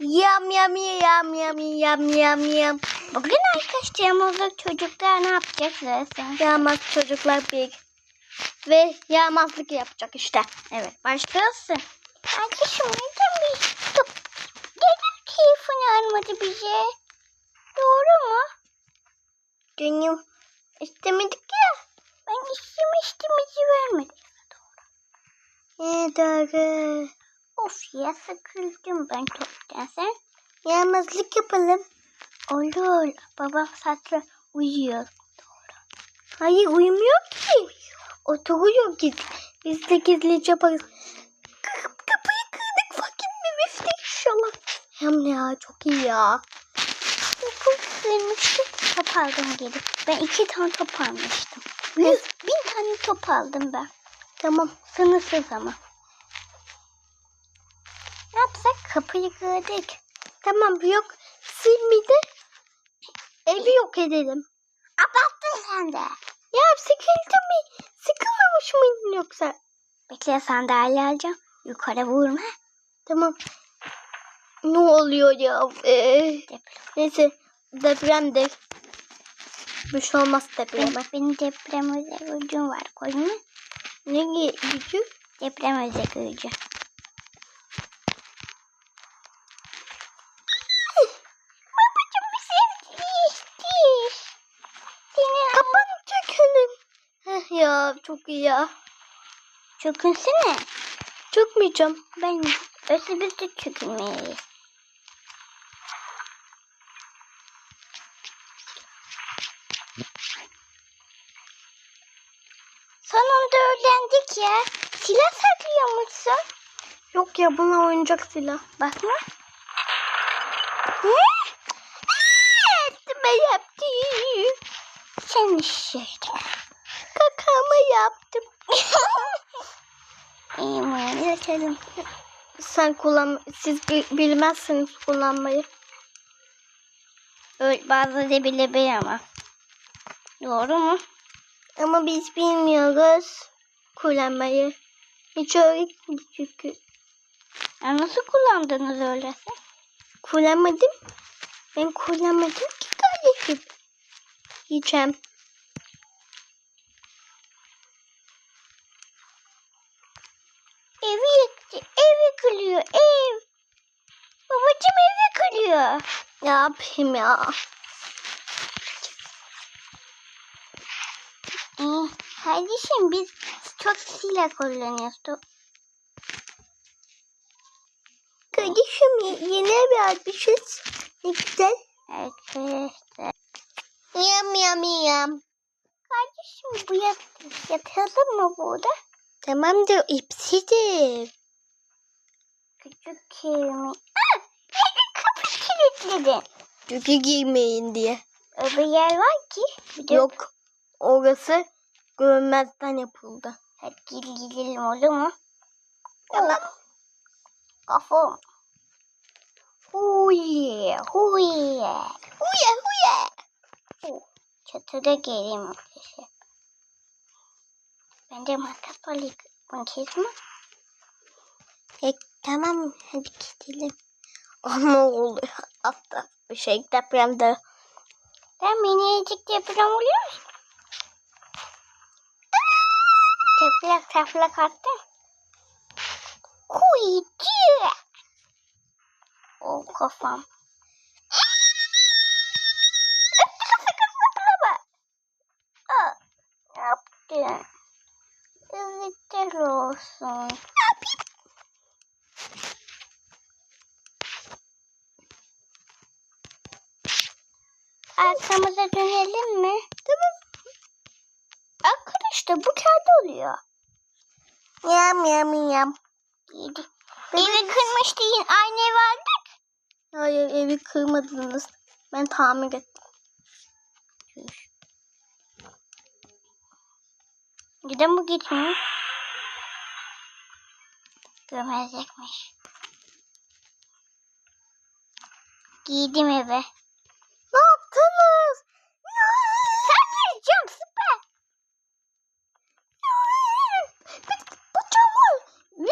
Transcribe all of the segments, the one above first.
Yam yam yam yam yam yam yam. Bugün arkadaşlarımızla çocuklar ne yapacak zaten? Yağmaz çocuklar bir. Ve yağmazlık yapacak işte. Evet başlıyorsun. Arkadaşım neden bir top... Neden telefonu almadı bize? Doğru mu? Gönül istemedik ya. Ben istemiştim bizi vermedi. Ne doğru. Of ya sıkıldım ben toptan sen. Yağmazlık yapalım. Olur. Babam saçla uyuyor. Hayır uyumuyor ki. Oturuyor ki. Biz de gizlice yaparız. Kapıyı kırdık fakir bir biftek inşallah. Hem ya çok iyi ya. Okul vermiştim. Top aldım geri. Ben iki tane top almıştım. Yüz, bin tane top aldım ben. Tamam. Sınırsız ama. Yapsak? Kapıyı kırdık. Tamam yok. De evi yok edelim. Abarttın sen de. Ya sıkıldım bir. Sıkılmamış mıydın yoksa? Bekle sandalye alacağım. Yukarı vurma. Tamam. Ne oluyor ya? Ee, Deprem. neyse deprem de. Bir şey olmaz depreme. Benim, benim deprem özel gücüm var. Koyun mu? Ne gücü? Deprem özel gücü. Çok iyi ya. Çökünsene. Çökmeyeceğim. Ben ötebüs de çökünmeyiz. Sonunda öğrendik ya. Silah saklıyormuşsun. Yok ya buna oyuncak silah. Bakma. Ne? Ben yaptım. Sen işte. Yaptım. İyi? Yatalım. Sen kullan, siz bi- bilmezsiniz kullanmayı. Öyle bazı da bilebilir ama. Doğru mu? Ama biz bilmiyoruz kullanmayı. Hiç öğretmedik çünkü. Ya nasıl kullandınız öyleyse? Kullanmadım. Ben kullanmadım ki kardeşim. Yiyeceğim. Evi yıktı. Evi kırıyor. Ev. Babacım kırıyor. Ne yapayım ya? Kardeşim biz çok silah kullanıyoruz. Dur. Kardeşim ye- yeni ev almışız. Ne güzel. Arkadaşlar. Yam yam yam. Kardeşim bu yat yatalım mı burada? Tamamdır ipsidir. Küçük kemi. Neden? Çünkü giymeyin diye. Öbür yer var ki. Bir Yok. Orası görünmezden yapıldı. Hadi gel gidelim olur mu? Tamam. Kafam. Huye, huye. Huye huye. Oh, Çatıda geleyim arkadaşlar. Ben de makas alayım. Bunu kesme. E, tamam hadi gidelim. Ama oluyor. Hatta bir şey depremde. Ben minicik deprem oluyor mu? Teplak teplak attı. Kuyucu. O kafam. Ne yaptın? Yazıklar olsun. Ne yapayım? Arkamıza dönelim mi? Tamam. Arkadaşlar bu kağıt oluyor. Yam yam yam. Yedi. Evi kırmıştı yine aynı ev aldık. Hayır evi kırmadınız. Ben tamir ettim. Neden bu gitmiyor? Görmezlikmiş. Giydim eve. Ne yaptınız? Sen gireceğim süper. Bu camlar 150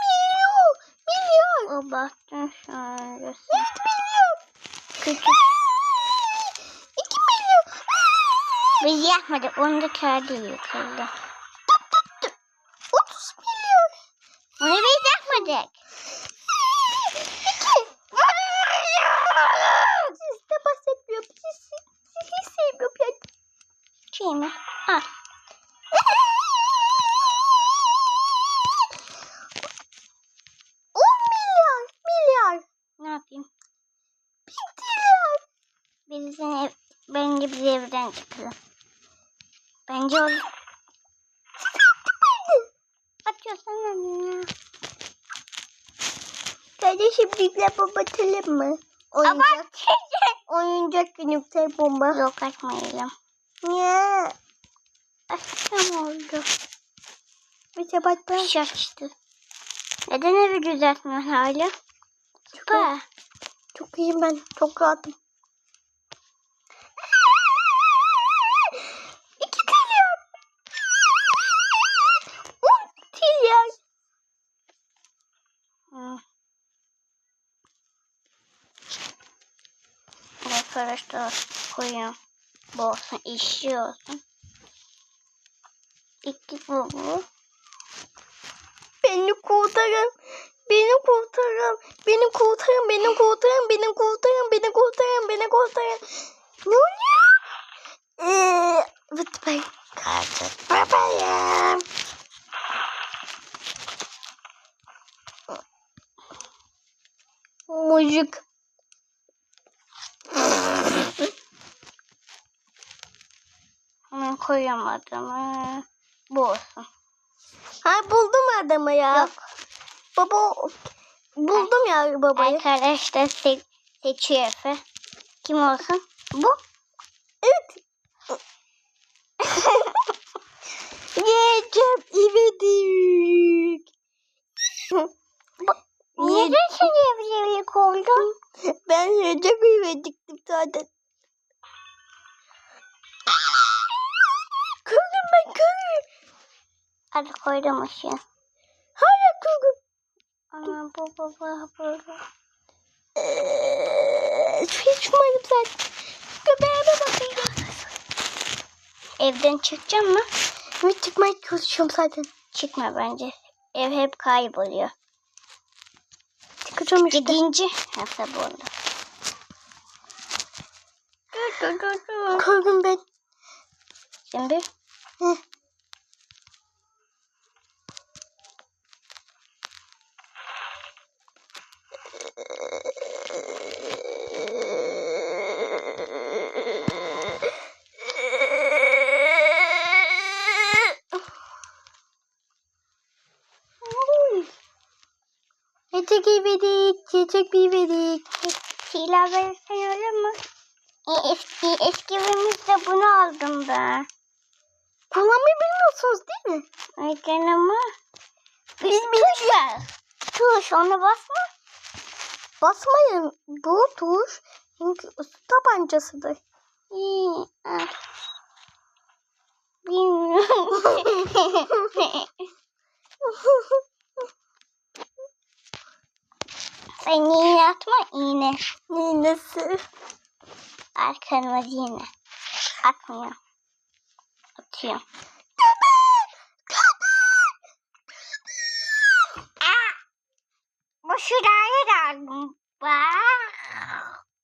milyon milyar. Allah yaptın şöyle. Evet milyon. Küçük. İki milyon. Biz yapmadık. Onu da kendi yıkıldı. Otuz milyon. Onu biz yapmadık. İki. Siz de bahsetmiyor. Siz, siz, siz hiç sevmiyorum yani. Şey mi? Milyar. Milyar. Ne yapayım? Bir bence biz evden çıkalım. Bence olur. Atıyorsan ya. Kardeşim bizle babatalım mı? Oyuncak. Oyuncak nükleer bomba. Yok açmayalım. Niye? Açsam oldu. Bir sabah ben Kış açtı. Neden evi düzeltmiyorsun hala? Süper. çok iyiyim ben. Çok rahatım. İki trilyon. On trilyon. Hı. Koyun. Bu işi olsun. İki bu bu. Beni kurtarın. Beni kurtarın. Beni kurtarın. Beni kurtarın. Beni kurtarın. Beni kurtarın. Beni kurtarın. Ne oluyor? Eee, lütfen. Kaçın. Babayım. Müzik. Hemen koyamadım. Bu olsun. Ha buldum adamı ya. Yok. Baba buldum ya babayı. Arkadaşlar se seçiyor Efe. Kim olsun? Bu. Evet. Yiyeceğim ivedik. Neden sen evlilik oldun? Ben yiyeceğim ivediktim zaten. Hadi koydum ışığı. Hala körüm. Ama bu bu bu bu. bu. Hiç umarım zaten. Göbeğime bakayım. Evden çıkacağım mı? Evet çıkmaya çalışıyorum zaten. Çıkma bence. Ev hep kayboluyor. Çıkacağım işte. Gidince hafta dur dur. Körüm ben. Şimdi Heh. Çiçek ivedik, çiçek bivedik. Sila verirsen olur mu? E, eski, eski evimizde bunu aldım ben. Kullanmayı bilmiyorsunuz değil mi? Neden ama? Biz tuş var. Tuş ona basma. Basmayın. Bu tuş çünkü ısı tabancasıdır. İyi. Bilmiyorum. Sen iğne atma iğne. Ninesi. Arkanıma iğne. Atmıyor. Atıyor. Bu şuraya geldim. Bak.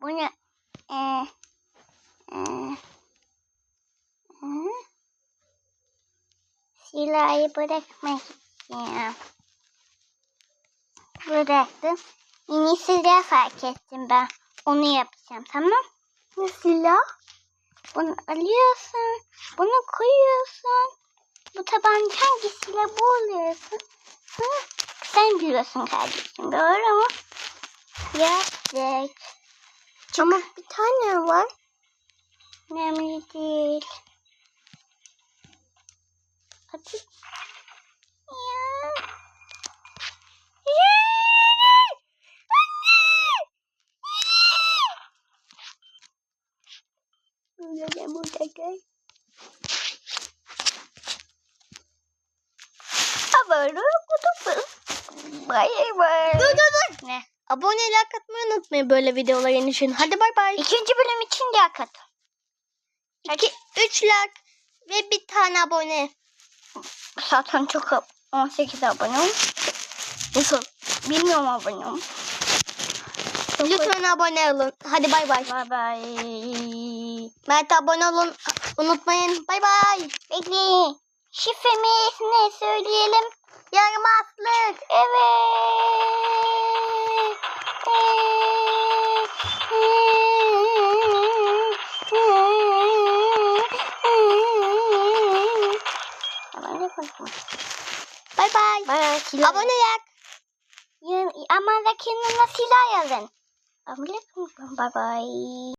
Bunu e, e, e, silahı bırakmak istiyorum. Bıraktım. Yeni silah fark ettim ben. Onu yapacağım tamam. Ne silah? Bunu alıyorsun. Bunu koyuyorsun. Bu tabanca hangisiyle bu oluyorsun. Hı? Sen biliyorsun kardeşim doğru mu? Yaptık. Ama bir tane var. Önemli değil. Hadi. Böyle burada gel. Ama kutupu. Bay bay. Dur dur dur. Ne? Abone like atmayı unutmayın böyle videoların için. Hadi bay bay. İkinci bölüm için de kat. İki, üç like ve bir tane abone. Zaten çok ab- 18 abonem. Nasıl? Bilmiyorum abonem. Lütfen abone olun. Hadi bay bay. Bay bay. Mert abone olun. Unutmayın. Bay bay. Bekle. Şifremiz ne söyleyelim? Yaramazlık. Evet. Konuşma. Bay bay. Abone yak. Ama da kendine silah yazın. Bay bay.